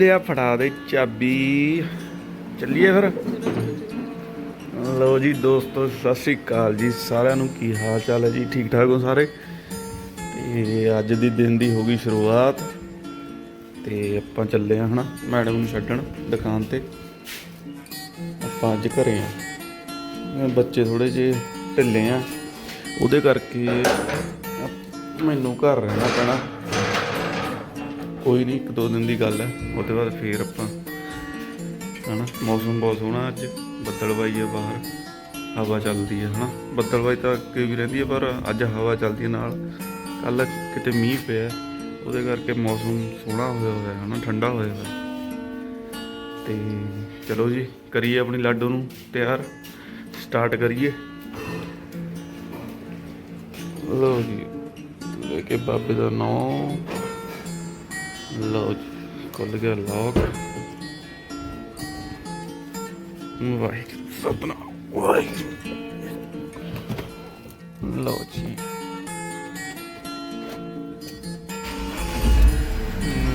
ਲਿਆ ਫੜਾ ਦੇ ਚਾਬੀ। ਚੱਲੀਏ ਫਿਰ। ਲਓ ਜੀ ਦੋਸਤੋ, ਸਤਿ ਸ੍ਰੀ ਅਕਾਲ ਜੀ। ਸਾਰਿਆਂ ਨੂੰ ਕੀ ਹਾਲ ਚਾਲ ਹੈ ਜੀ? ਠੀਕ ਠਾਕ ਹੋ ਸਾਰੇ? ਤੇ ਅੱਜ ਦੀ ਦਿਨ ਦੀ ਹੋ ਗਈ ਸ਼ੁਰੂਆਤ। ਤੇ ਆਪਾਂ ਚੱਲੇ ਆ ਹਨਾ, ਮੈਡਮ ਨੂੰ ਛੱਡਣ ਦੁਕਾਨ ਤੇ। ਆਪਾਂ ਅੱਜ ਘਰੇ ਆ ਬੱਚੇ ਥੋੜੇ ਜਿਹੇ ਢਿੱਲੇ ਆ ਉਹਦੇ ਕਰਕੇ ਮੈਨੂੰ ਘਰ ਰਹਿਣਾ ਪੈਣਾ। ਕੋਈ ਨਹੀਂ ਇੱਕ ਦੋ ਦਿਨ ਦੀ ਗੱਲ ਹੈ। ਉਹਦੇ ਬਾਅਦ ਫੇਰ ਆਪਾਂ, ਹਨਾ, ਮੌਸਮ ਬਹੁਤ ਸੋਹਣਾ ਅੱਜ। ਬੱਦਲਵਾਈ ਹੈ ਬਾਹਰ, ਹਵਾ ਚੱਲਦੀ ਹੈ ਹਨਾ। ਬੱਦਲਵਾਈ ਤਾਂ ਅੱਗੇ ਵੀ ਰਹਿੰਦੀ ਹੈ ਪਰ ਅੱਜ ਹਵਾ ਚੱਲਦੀ ਹੈ ਨਾਲ। ਕੱਲ ਕਿਤੇ ਮੀਂਹ ਪਿਆ, ਉਹਦੇ ਕਰਕੇ ਮੌਸਮ ਸੋਹਣਾ ਹੋਇਆ ਹੋਇਆ ਹੈ ਹਨਾ, ਠੰਡਾ ਹੋਇਆ ਹੋਇਆ। ਤੇ ਚਲੋ ਜੀ, ਕਰੀਏ ਆਪਣੀ ਲਾਡੋ ਨੂੰ ਤਿਆਰ। ਸਟਾਰਟ ਕਰੀਏ। ਲਓ ਜੀ, ਲੈ ਕੇ ਬਾਬੇ ਦਾ ਨਾਮ। ਲਓ ਜੀ ਖੁੱਲ ਗਿਆ ਲੌਕ। ਵਾਹਿਗੁਰੂ, ਸਤਨਾਮ, ਵਾਹਿਗੁਰੂ। ਲਓ ਜੀ।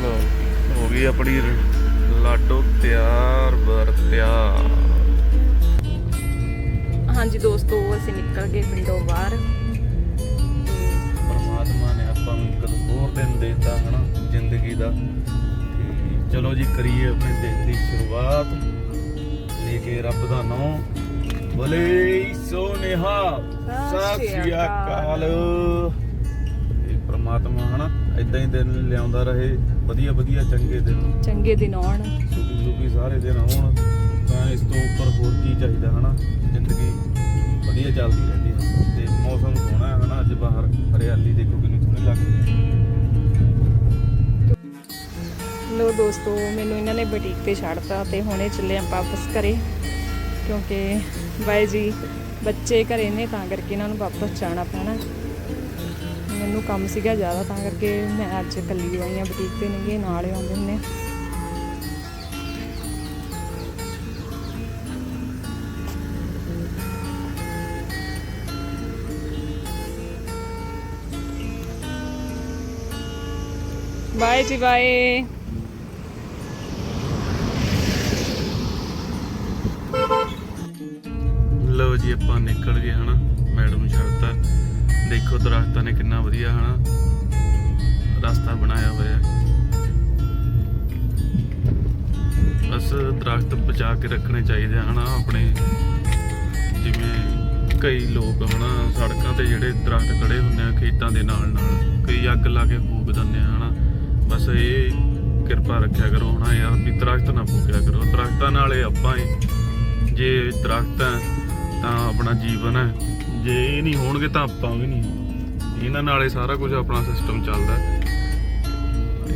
ਲਓ ਹੋ ਗਈ ਆਪਣੀ ਲਾਡੋ ਤਿਆਰ ਬਰ ਤਿਆਰ। ਹਾਂਜੀ ਦੋਸਤੋ, ਅਸੀਂ ਨਿਕਲ ਗਏ ਪਿੰਡੋਂ ਬਾਹਰ। ਦਾ। ਤੇ ਚਲੋ ਜੀ ਕਰੀਏ ਆਪਣੇ ਦਿਨ ਦੀ ਸ਼ੁਰੂਆਤ। ਲੈ ਕੇ ਰੱਬ ਦਾ ਨਾਮ। ਬੋਲੇ ਸੋਨੇਹਾ ਸਤਿ ਸ੍ਰੀ ਅਕਾਲ। ਇਹ ਪਰਮਾਤਮਾ ਹਨਾ ਇਦਾਂ ਹੀ ਦਿਨ ਲਿਆਉਂਦਾ ਰਹੇ। ਵਧੀਆ ਵਧੀਆ ਚੰਗੇ ਦਿਨ। ਚੰਗੇ ਦਿਨ ਆਉਣ। ਸੁਖੀ ਸੁਖੀ ਸਾਰੇ ਦਿਨ ਆਉਣ। ਤਾਂ ਇਸ ਤੋਂ ਉੱਪਰ ਹੋਰ ਕੀ ਚਾਹੀਦਾ ਹਨਾ? ਜ਼ਿੰਦਗੀ ਵਧੀਆ ਚੱਲਦੀ ਰਹਿੰਦੀ ਹੈ। ਤੇ ਮੌਸਮ ਸੋਹਣਾ ਹੈ ਹਨਾ ਅੱਜ ਬਾਹਰ ਹਰਿਆਲੀ ਦੇਖੋ ਕਿੰਨੀ ਸੋਹਣੀ ਲੱਗਦੀ ਹੈ। ਲੋ ਦੋਸਤੋ, ਮੈਨੂੰ ਇਹਨਾਂ ਨੇ ਬੁਟੀਕ ਤੇ ਛੱਡਤਾ ਤੇ ਹੁਣੇ ਚੱਲੇ ਆਪਾਂ ਵਾਪਸ ਘਰੇ, ਕਿਉਂਕਿ ਬਾਈ ਜੀ ਬੱਚੇ ਘਰੇ ਨੇ, ਤਾਂ ਕਰਕੇ ਇਹਨਾਂ ਨੂੰ ਵਾਪਸ ਜਾਣਾ ਪੈਣਾ। ਮੈਨੂੰ ਕੰਮ ਸੀਗਾ ਜ਼ਿਆਦਾ, ਤਾਂ ਕਰਕੇ ਮੈਂ ਅੱਜ ਇਕੱਲੀ ਆਈ ਹਾਂ ਬੁਟੀਕ ਤੇ, ਨਹੀਂ ਨਾਲ ਹੀ ਆਉਂਦੇ ਹੁੰਦੇ ਬਾਏ ਜੀ, ਬਾਏ। ਲਓ ਜੀ ਆਪਾਂ ਨਿਕਲ ਗਏ ਹਨਾ, ਮੈਡਮ ਨੂੰ ਛੱਡਤਾ। ਦੇਖੋ ਦਰਖਤਾਂ ਨੇ ਕਿੰਨਾ ਵਧੀਆ ਹਨਾ, ਰਸਤਾ ਬਣਾਇਆ ਹੋਇਆ। ਬਸ ਦਰਖਤ ਬਚਾ ਕੇ ਰੱਖਣੇ ਚਾਹੀਦੇ ਹਨਾ ਆਪਣੇ। ਜਿਵੇਂ ਕਈ ਲੋਕ ਹਨਾ, ਸੜਕਾਂ ਤੇ ਜਿਹੜੇ ਦਰਖਤ ਖੜੇ ਹੁੰਦੇ ਆ ਖੇਤਾਂ ਦੇ ਨਾਲ ਨਾਲ, ਕਈ ਅੱਗ ਲਾ ਕੇ ਫੂਕ ਦਿੰਦੇ ਆ ਹਨਾ। ਬਸ ਇਹ ਕਿਰਪਾ ਰੱਖਿਆ ਕਰੋ ਹਨਾ ਯਾਰ ਵੀ ਦਰਖਤ ਨਾ ਫੂਕਿਆ ਕਰੋ। ਦਰਖਤਾਂ ਨਾਲ ਆਪਾਂ ਹੀ, ਜੇ ਦਰਖਤ ਹੈ ਤਾਂ ਆਪਣਾ ਜੀਵਨ ਹੈ। ਜੇ ਇਹ ਨਹੀਂ ਹੋਣਗੇ ਤਾਂ ਆਪਾਂ ਵੀ ਨਹੀਂ। ਇਹਨਾਂ ਨਾਲ ਇਹ ਸਾਰਾ ਕੁਝ ਆਪਣਾ ਸਿਸਟਮ ਚੱਲਦਾ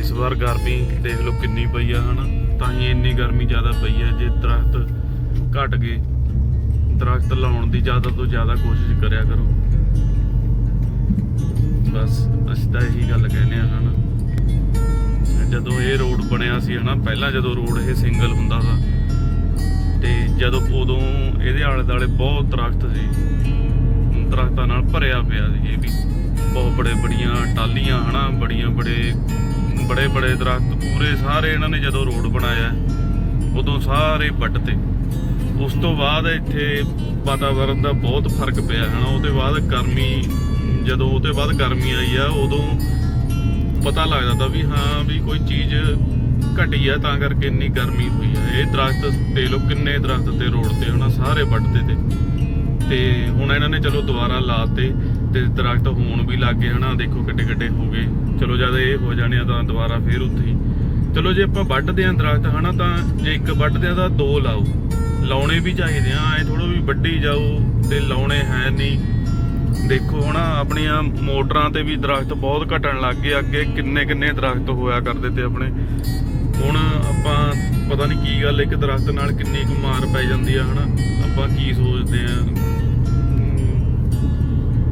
ਇਸ ਵਾਰ ਗਰਮੀ ਦੇਖ ਲਓ ਕਿੰਨੀ ਪਈ ਆ, ਹਨਾ? ਤਾਂ ਹੀ ਇੰਨੀ ਗਰਮੀ ਜ਼ਿਆਦਾ ਪਈ ਹੈ ਜੇ ਦਰਖਤ ਘਟ ਗਏ। ਦਰਖਤ ਲਾਉਣ ਦੀ ਜ਼ਿਆਦਾ ਤੋਂ ਜ਼ਿਆਦਾ ਕੋਸ਼ਿਸ਼ ਕਰਿਆ ਕਰੋ। ਬਸ, ਅਸੀਂ ਤਾਂ ਇਹੀ ਗੱਲ ਕਹਿੰਦੇ ਆ, ਹਨਾ? ਜਦੋਂ ਇਹ ਰੋਡ ਬਣਿਆ ਸੀ, ਹਨਾ? ਪਹਿਲਾਂ ਜਦੋਂ ਰੋਡ ਇਹ ਸਿੰਗਲ ਹੁੰਦਾ ਸੀ ਤੇ ਜਦੋਂ ਉਦੋਂ ਇਹਦੇ ਆਲੇ ਦੁਆਲੇ ਬਹੁਤ ਦਰਖਤ ਸੀ। ਦਰਖਤਾਂ ਨਾਲ ਭਰਿਆ ਪਿਆ ਸੀ ਇਹ ਵੀ। ਬਹੁਤ ਬੜੇ ਬੜੀਆਂ ਟਾਲੀਆਂ ਹਨਾ, ਬੜੀਆਂ ਬੜੇ ਬੜੇ ਬੜੇ ਦਰਖਤ। ਪੂਰੇ ਸਾਰੇ ਇਹਨਾਂ ਨੇ ਜਦੋਂ ਰੋਡ ਬਣਾਇਆ, ਉਦੋਂ ਸਾਰੇ ਵੱਢਤੇ ਉਸ ਤੋਂ ਬਾਅਦ ਇੱਥੇ ਵਾਤਾਵਰਨ ਦਾ ਬਹੁਤ ਫ਼ਰਕ ਪਿਆ, ਹਨਾ। ਉਹਦੇ ਬਾਅਦ ਗਰਮੀ, ਜਦੋਂ ਉਹਦੇ ਬਾਅਦ ਗਰਮੀ ਆਈ ਆ, ਉਦੋਂ ਪਤਾ ਲੱਗਦਾ ਤਾਂ ਵੀ ਹਾਂ, ਵੀ ਕੋਈ ਚੀਜ਼ ਘਟੀ ਆ ਤਾਂ ਕਰਕੇ ਇੰਨੀ ਗਰਮੀ ਹੋਈ ਆ। ਇਹ ਦਰਖਤ ਦੇ ਲੋ ਕਿੰਨੇ ਦਰਖਤ ਤੇ ਰੋਡ ਤੇ ਹਨਾ, ਸਾਰੇ ਵੱਢਦੇ ਤੇ। ਤੇ ਹੁਣ ਇਹਨਾਂ ਨੇ ਚਲੋ ਦੁਬਾਰਾ ਲਾਤੇ ਤੇ ਦਰਖਤ ਹੋਣ ਵੀ ਲੱਗ ਗਏ ਹਨਾ, ਦੇਖੋ ਕਿੱਡੇ ਕਿੱਡੇ ਹੋ ਗਏ। ਚਲੋ ਜਦ ਇਹ ਹੋ ਜਾਣੇ ਆ ਤਾਂ ਦੁਬਾਰਾ ਫੇਰ ਉੱਥੇ ਹੀ। ਚਲੋ ਜੇ ਆਪਾਂ ਵੱਢਦੇ ਆਂ ਦਰਖਤ ਹਨਾ, ਤਾਂ ਜੇ ਇੱਕ ਵੱਢਦੇ ਆ ਤਾਂ ਦੋ ਲਾਓ। ਲਾਉਣੇ ਵੀ ਚਾਹੀਦੇ ਆ, ਐ ਥੋੜੋ ਵੀ ਵੱਢੀ ਜਾਓ ਤੇ ਲਾਉਣੇ ਹੈ ਨਹੀਂ। ਦੇਖੋ ਹੁਣ ਆਪਣੀਆਂ ਮੋਟਰਾਂ ਤੇ ਵੀ ਦਰਖਤ ਬਹੁਤ ਘਟਣ ਲੱਗ ਗਏ, ਅੱਗੇ ਕਿੰਨੇ ਕਿੰਨੇ ਦਰਖਤ ਹੋਇਆ ਕਰਦੇ ਤੇ ਆਪਣੇ। ਹੁਣ ਆਪਾਂ ਪਤਾ ਨਹੀਂ ਕੀ ਗੱਲ, ਇੱਕ ਦਰਖਤ ਨਾਲ ਕਿੰਨੀ ਕੁ ਮਾਰ ਪੈ ਜਾਂਦੀ ਆ, ਹਨਾ? ਆਪਾਂ ਕੀ ਸੋਚਦੇ ਆ?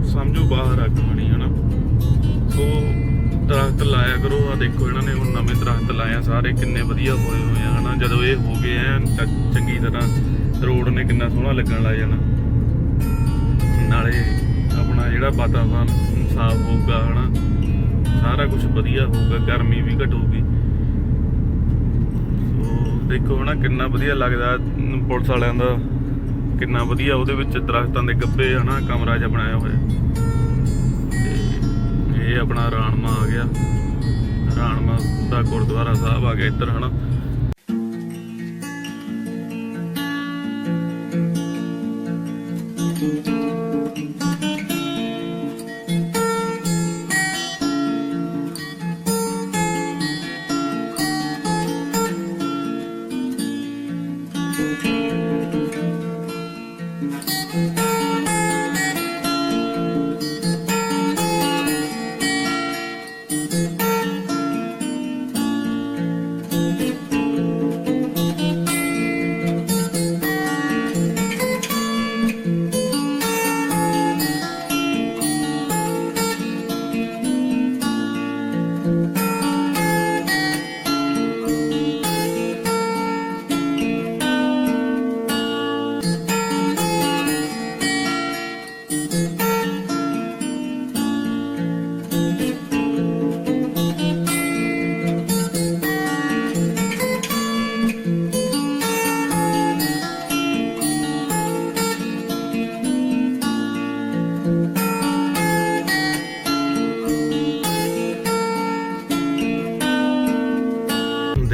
ਸਮਝੋ ਬਾਹਰ ਆ ਕਹਾਣੀ, ਹਨਾ? ਸੋ, ਦਰਖਤ ਲਾਇਆ ਕਰੋ। ਆ ਦੇਖੋ, ਇਹਨਾਂ ਨੇ ਹੁਣ ਨਵੇਂ ਦਰਖਤ ਲਾਇਆ, ਸਾਰੇ ਕਿੰਨੇ ਵਧੀਆ ਹੋਏ ਹੋਏ ਆ, ਹਨਾ? ਜਦੋਂ ਇਹ ਹੋ ਗਏ ਐ ਚੰਗੀ ਤਰ੍ਹਾਂ ਰੋਡ ਨੇ ਕਿੰਨਾ ਸੋਹਣਾ ਲੱਗਣ ਲੱਗ ਜਾਣਾ। ਨਾਲੇ ਆਪਣਾ ਜਿਹੜਾ ਵਾਤਾਵਰਨ ਸਾਫ਼ ਹੋਊਗਾ, ਹਨਾ? ਸਾਰਾ ਕੁਝ ਵਧੀਆ ਹੋਊਗਾ, ਗਰਮੀ ਵੀ ਘਟੂਗੀ। ਦੇਖੋ ਹਨਾ, ਕਿੰਨਾ ਵਧੀਆ ਲੱਗਦਾ ਪੁਲਿਸ ਵਾਲਿਆਂ ਦਾ। ਕਿੰਨਾ ਵਧੀਆ ਉਹਦੇ ਵਿੱਚ ਦਰਖਤਾਂ ਦੇ ਗੱਬੇ ਹਨਾ, ਕਮਰਾ ਜਿਹਾ ਬਣਾਇਆ ਹੋਇਆ। ਇਹ ਆਪਣਾ ਰਾਣਮਾ ਆ ਗਿਆ। ਰਾਣਮਾ ਦਾ ਗੁਰਦੁਆਰਾ ਸਾਹਿਬ ਆ ਗਿਆ ਇੱਧਰ, ਹਨਾ।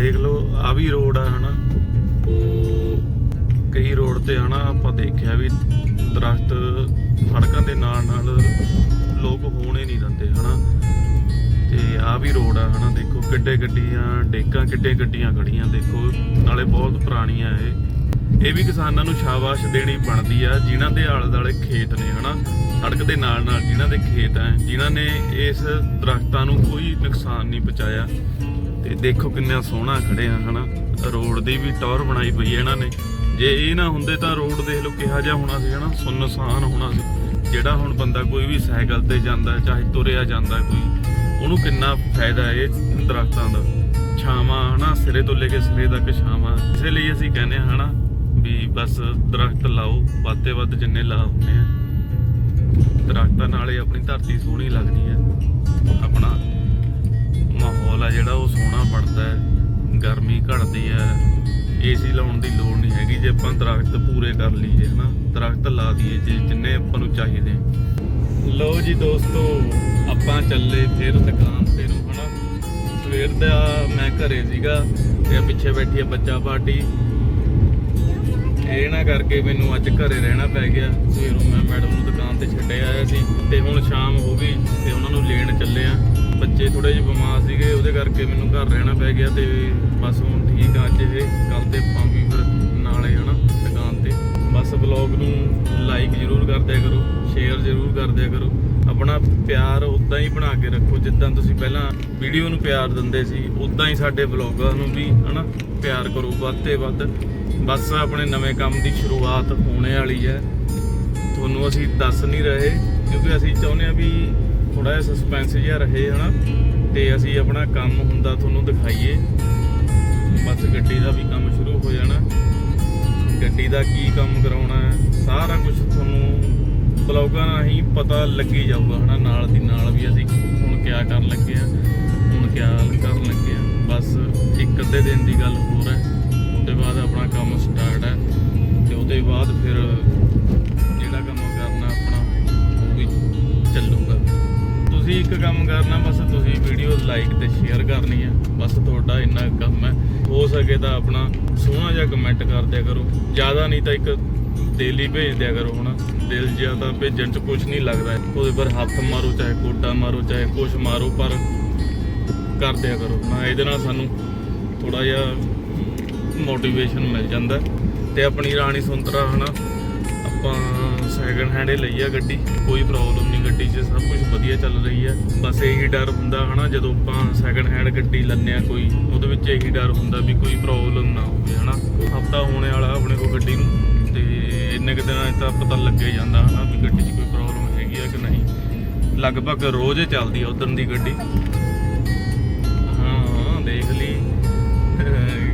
ਦੇਖ ਲਓ ਆ ਵੀ ਰੋਡ ਆ, ਹਨਾ? ਕਈ ਰੋਡ ਤੇ, ਹਨਾ, ਆਪਾਂ ਦੇਖਿਆ ਵੀ ਦਰਖਤ ਸੜਕਾਂ ਦੇ ਨਾਲ ਨਾਲ ਲੋਕ ਹੋਣੇ ਨਹੀਂ ਦਿੰਦੇ, ਹਨਾ? ਤੇ ਆ ਵੀ ਰੋਡ ਆ, ਹਨਾ, ਦੇਖੋ, ਕਿੱਡੇ ਗੱਡੀਆਂ, ਡੇਕਾਂ ਕਿੱਡੇ ਗੱਡੀਆਂ ਖੜੀਆਂ ਦੇਖੋ, ਨਾਲੇ ਬਹੁਤ ਪੁਰਾਣੀਆਂ ਇਹ। ਇਹ ਵੀ ਕਿਸਾਨਾਂ ਨੂੰ ਸ਼ਾਬਾਸ਼ ਦੇਣੀ ਬਣਦੀ ਆ, ਜਿਨ੍ਹਾਂ ਦੇ ਆਲੇ ਦੁਆਲੇ ਖੇਤ ਨੇ, ਹਨਾ? ਸੜਕ ਦੇ ਨਾਲ ਨਾਲ ਜਿਨ੍ਹਾਂ ਦੇ ਖੇਤ ਆ, ਜਿਨ੍ਹਾਂ ਨੇ ਇਸ ਦਰਖਤਾਂ ਨੂੰ ਕੋਈ ਨੁਕਸਾਨ ਨਹੀਂ ਪਹੁੰਚਾਇਆ। ਤੇ ਦੇਖੋ ਕਿੰਨਾ ਸੋਹਣਾ ਖੜੇ ਆ ਹਨਾ। ਰੋਡ ਦੀ ਵੀ ਟੌਰ ਬਣਾਈ ਪਈ ਹੈ ਇਹਨਾਂ ਨੇ। ਜੇ ਇਹ ਨਾ ਹੁੰਦੇ ਤਾਂ ਰੋਡ ਦੇਖ ਲਓ ਕਿਹਾ ਜਿਹਾ ਹੋਣਾ ਸੀ ਹਨਾ, ਸੁੰਨਸਾਨ ਹੋਣਾ ਸੀ। ਜਿਹੜਾ ਹੁਣ ਬੰਦਾ ਕੋਈ ਵੀ ਸਾਈਕਲ ਤੇ ਜਾਂਦਾ, ਚਾਹੇ ਤੁਰਿਆ ਜਾਂਦਾ ਕੋਈ, ਉਹਨੂੰ ਕਿੰਨਾ ਫਾਇਦਾ ਇਹ ਦਰਖਤਾਂ ਦਾ। ਛਾਵਾਂ ਹਨਾ, ਸਿਰੇ ਤੋਂ ਲੈ ਕੇ ਸਿਰੇ ਤੱਕ ਛਾਵਾਂ। ਇਸੇ ਲਈ ਅਸੀਂ ਕਹਿੰਦੇ ਹਾਂ ਹਨਾ ਵੀ ਬਸ ਦਰਖਤ ਲਾਓ, ਵੱਧ ਤੇ ਵੱਧ ਜਿੰਨੇ ਲਾ ਹੁੰਦੇ ਆ। ਦਰਖਤਾਂ ਨਾਲ ਹੀ ਆਪਣੀ ਧਰਤੀ ਸੋਹਣੀ ਲੱਗਦੀ ਹੈ। ਆਪਣਾ ਮਾਹੌਲ ਆ ਜਿਹੜਾ ਉਹ ਸੋਹਣਾ ਬਣਦਾ ਹੈ, ਗਰਮੀ ਘਟਦੀ ਹੈ ਏਸੀ ਲਾਉਣ ਦੀ ਲੋੜ ਨਹੀਂ ਹੈਗੀ, ਜੇ ਆਪਾਂ ਦਰਖਤ ਪੂਰੇ ਕਰ ਲਈਏ, ਹਨਾ, ਦਰਖਤ ਲਾ ਦਈਏ, ਜੇ ਜਿੰਨੇ ਆਪਾਂ ਨੂੰ ਚਾਹੀਦੇ। ਲਓ ਜੀ ਦੋਸਤੋ, ਆਪਾਂ ਚੱਲੇ ਫਿਰ ਦੁਕਾਨ ਤੇ ਨੂੰ, ਹਨਾ। ਸਵੇਰ ਦਾ ਮੈਂ ਘਰੇ ਸੀਗਾ ਤੇ ਪਿੱਛੇ ਬੈਠੀ ਆ ਬੱਚਾ ਪਾਰਟੀ। ਇਹ ਨਾ ਕਰਕੇ ਮੈਨੂੰ ਅੱਜ ਘਰੇ ਰਹਿਣਾ ਪੈ ਗਿਆ। ਸਵੇਰੋਂ ਮੈਂ ਮੈਡਮ ਨੂੰ ਦੁਕਾਨ ਤੇ ਛੱਡਿਆ ਆਇਆ ਸੀ ਤੇ ਹੁਣ ਸ਼ਾਮ ਹੋ ਗਈ ਤੇ ਉਹਨਾਂ ਨੂੰ ਲੈਣ ਚੱਲੇ ਆ। ਬੱਚੇ ਥੋੜੇ ਜਿਹਾ ਬਿਮਾਰ ਸੀਗੇ, ਉਹਦੇ ਕਰਕੇ ਮੈਨੂੰ ਘਰ ਰਹਿਣਾ ਪੈ ਗਿਆ ਤੇ ਬਸ ਹੁਣ ਠੀਕ ਆ ਅੱਜ ਇਹ ਕੱਲ ਤੇ ਆਪਾਂ ਵੀ ਫਿਰ ਨਾਲੇ ਹਨਾ ਦੁਕਾਨ ਤੇ। ਬਸ ਬਲੌਗ ਨੂੰ ਲਾਈਕ ਜ਼ਰੂਰ ਕਰ ਦਿਆ ਕਰੋ ਸ਼ੇਅਰ ਜ਼ਰੂਰ ਕਰ ਦਿਆ ਕਰੋ। ਆਪਣਾ ਪਿਆਰ ਉਦਾਂ ਹੀ ਬਣਾ ਕੇ ਰੱਖੋ, ਜਿੱਦਾਂ ਤੁਸੀਂ ਪਹਿਲਾਂ ਵੀਡੀਓ ਨੂੰ ਪਿਆਰ ਦਿੰਦੇ ਸੀ ਉਦਾਂ ਹੀ ਸਾਡੇ ਬਲੌਗਾਂ ਨੂੰ ਵੀ ਹਨਾ ਪਿਆਰ ਕਰੋ, ਵੱਧ ਤੇ ਵੱਧ। ਬਸ ਆਪਣੇ ਨਵੇਂ ਕੰਮ ਦੀ ਸ਼ੁਰੂਆਤ ਹੋਣੇ ਵਾਲੀ ਹੈ। ਤੁਹਾਨੂੰ ਅਸੀਂ ਦੱਸ ਨਹੀਂ ਰਹੇ, ਕਿਉਂਕਿ ਅਸੀਂ ਚਾਹੁੰਦੇ ਆ ਵੀ ਥੋੜਾ ਜਿਹਾ ਸਸਪੈਂਸ ਜਿਹਾ ਰਹੇ, ਹਨਾ? ਤੇ ਅਸੀਂ ਆਪਣਾ ਕੰਮ ਹੁੰਦਾ ਤੁਹਾਨੂੰ ਦਿਖਾਈਏ। ਬਸ ਗੱਡੀ ਦਾ ਵੀ ਕੰਮ ਸ਼ੁਰੂ ਹੋ ਜਾਣਾ। ਗੱਡੀ ਦਾ ਕੀ ਕੰਮ ਕਰਾਉਣਾ ਹੈ? ਸਾਰਾ ਕੁਝ ਤੁਹਾਨੂੰ ਬਲੌਗਾਂ ਰਾਹੀਂ ਪਤਾ ਲੱਗੀ ਜਾਊਗਾ, ਹਨਾ? ਨਾਲ ਦੀ ਨਾਲ ਵੀ ਅਸੀਂ ਹੁਣ ਕਿਆ ਕਰਨ ਲੱਗੇ ਆ ਹੁਣ ਕਿਆ ਕਰਨ ਲੱਗੇ ਆ ਬਸ ਇੱਕ ਅੱਧੇ ਦਿਨ ਦੀ ਗੱਲ ਹੋਰ ਹੈ। ਉਹਦੇ ਬਾਅਦ ਆਪਣਾ ਕੰਮ ਸਟਾਰਟ ਹੈ। ਤੇ ਉਹਦੇ ਬਾਅਦ ਫਿਰ ਜਿਹੜਾ ਕੰਮ ਕਰਨਾ ਆਪਣਾ, ਉਹ ਵੀ ਚੱਲੂ। ਤੁਸੀਂ ਇੱਕ ਕੰਮ ਕਰਨਾ, ਬਸ ਤੁਸੀਂ ਵੀਡੀਓ ਲਾਈਕ ਤੇ ਸ਼ੇਅਰ ਕਰਨੀ ਹੈ ਬਸ ਤੁਹਾਡਾ ਇੰਨਾ ਕੰਮ ਹੈ ਹੋ ਸਕੇ ਤਾਂ ਆਪਣਾ ਸੋਹਣਾ ਜਿਹਾ ਕਮੈਂਟ ਕਰ ਦਿਆ ਕਰੋ। ਜ਼ਿਆਦਾ ਨਹੀਂ ਤਾਂ ਇੱਕ ਦਿਲ ਹੀ ਭੇਜ ਦਿਆ ਕਰੋ ਹਨਾ ਦਿਲ ਜਿਹਾ ਤਾਂ ਭੇਜਣ ਚ ਕੁਝ ਨਹੀਂ ਲੱਗਦਾ। ਉਹਦੇ ਪਰ ਹੱਥ ਮਾਰੋ, ਚਾਹੇ ਕੋਟਾ ਮਾਰੋ, ਚਾਹੇ ਕੁਛ ਮਾਰੋ, ਪਰ ਕਰ ਦਿਆ ਕਰੋ। ਨਾ ਇਹਦੇ ਨਾਲ ਸਾਨੂੰ ਥੋੜਾ ਜਿਹਾ ਮੋਟੀਵੇਸ਼ਨ ਮਿਲ ਜਾਂਦਾ। ਤੇ ਆਪਣੀ ਰਾਣੀ ਸੁੰਦਰਾ ਹਨਾ ਆਪਾਂ ਸੈਕਿੰਡ ਹੈਂਡ ਹੀ ਲਈ ਆ ਗੱਡੀ, ਕੋਈ ਪ੍ਰੋਬਲਮ ਨਹੀਂ ਗੱਡੀ 'ਚ, ਸਭ ਕੁਝ ਵਧੀਆ ਚੱਲ ਰਹੀ ਹੈ ਬਸ ਇਹੀ ਡਰ ਹੁੰਦਾ ਹਨਾ, ਜਦੋਂ ਆਪਾਂ ਸੈਕਿੰਡ ਹੈਂਡ ਗੱਡੀ ਲੈਂਦੇ ਆ ਕੋਈ, ਉਹਦੇ ਵਿੱਚ ਇਹੀ ਡਰ ਹੁੰਦਾ ਵੀ ਕੋਈ ਪ੍ਰੋਬਲਮ ਨਾ ਹੋਵੇ ਹਨਾ। ਹਫਤਾ ਹੋਣੇ ਵਾਲਾ ਆਪਣੇ ਕੋਲ ਗੱਡੀ ਨੂੰ, ਤੇ ਇੰਨੇ ਕੁ ਦਿਨਾਂ ਤਾਂ ਪਤਾ ਲੱਗੇ ਜਾਂਦਾ ਹਨਾ ਵੀ ਗੱਡੀ 'ਚ ਕੋਈ ਪ੍ਰੋਬਲਮ ਹੈਗੀ ਆ ਕਿ ਨਹੀਂ। ਲਗਭਗ ਰੋਜ਼ ਹੀ ਚੱਲਦੀ ਆ ਉਦੋਂ ਦੀ ਗੱਡੀ।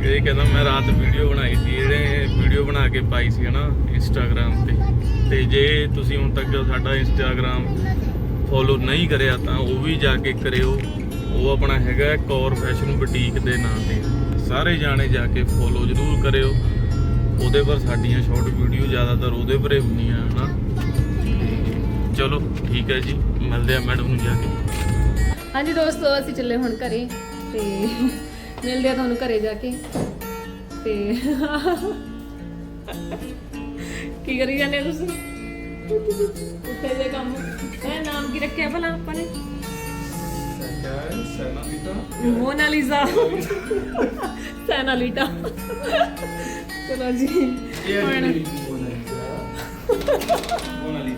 ਇਹ ਕਹਿੰਦਾ ਮੈਂ ਰਾਤ ਵੀਡੀਓ ਬਣਾਈ ਸੀ, ਇਹਨੇ ਵੀਡੀਓ ਬਣਾ ਕੇ ਪਾਈ ਸੀ ਹਨਾ ਇੰਸਟਾਗ੍ਰam ਤੇ। ਤੇ ਜੇ ਤੁਸੀਂ ਹੁਣ ਤੱਕ ਸਾਡਾ ਇੰਸਟਾਗ੍ਰam ਫੋਲੋ ਨਹੀਂ ਕਰਿਆ ਤਾਂ ਉਹ ਵੀ ਜਾ ਕੇ ਕਰਿਓ। ਉਹ ਆਪਣਾ ਹੈਗਾ ਕੌਰ ਫੈਸ਼ਨ ਬੁਟੀਕ ਦੇ ਨਾਂ ਤੇ। ਸਾਰੇ ਜਾਣੇ ਜਾ ਕੇ ਫੋਲੋ ਜ਼ਰੂਰ ਕਰਿਓ। ਉਹਦੇ ਪਰ ਸਾਡੀਆਂ ਸ਼ਾਰਟ ਵੀਡੀਓ ਜ਼ਿਆਦਾਤਰ ਉਹਦੇ ਪਰੇ ਹੁੰਦੀਆਂ ਹਨਾ। ਤੇ ਚਲੋ, ਠੀਕ ਹੈ ਜੀ, ਮਿਲਦੇ ਆ ਮੈਡਮ ਨੂੰ ਜਾ ਕੇ। ਹਾਂਜੀ ਦੋਸਤੋ, ਅਸੀਂ ਚੱਲੇ ਹੁਣ ਘਰੇ ਤੇ ਮਿਲਦੇ ਆ ਤੁਹਾਨੂੰ ਘਰੇ ਜਾ ਕੇ। ਤੇ ਕੀ ਕਰੀ ਜਾਂਦੇ ਹੋ ਤੁਸੀਂ? ਉੱਥੇ ਦੇ ਕੰਮ। ਹੈ ਨਾਮ ਕੀ ਰੱਖਿਆ ਭਲਾ ਆਪਾਂ ਨੇ? ਮੋਨਾਲੀਜ਼ਾ। ਸੈਨਾਲੀਟਾ। ਚਲੋ ਜੀ। ਹੁਣ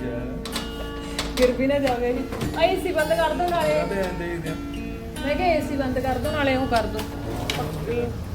ਗਿਰ ਵੀ ਨਾ ਜਾਵੇ। ਆ ਏਸੀ ਬੰਦ ਕਰ ਦੋ ਨਾਲੇ। ਮੈਂ ਕਿਹਾ ਏਸੀ ਬੰਦ ਕਰ ਦੋ ਨਾਲੇ ਉਹ ਕਰ ਦੋ। green.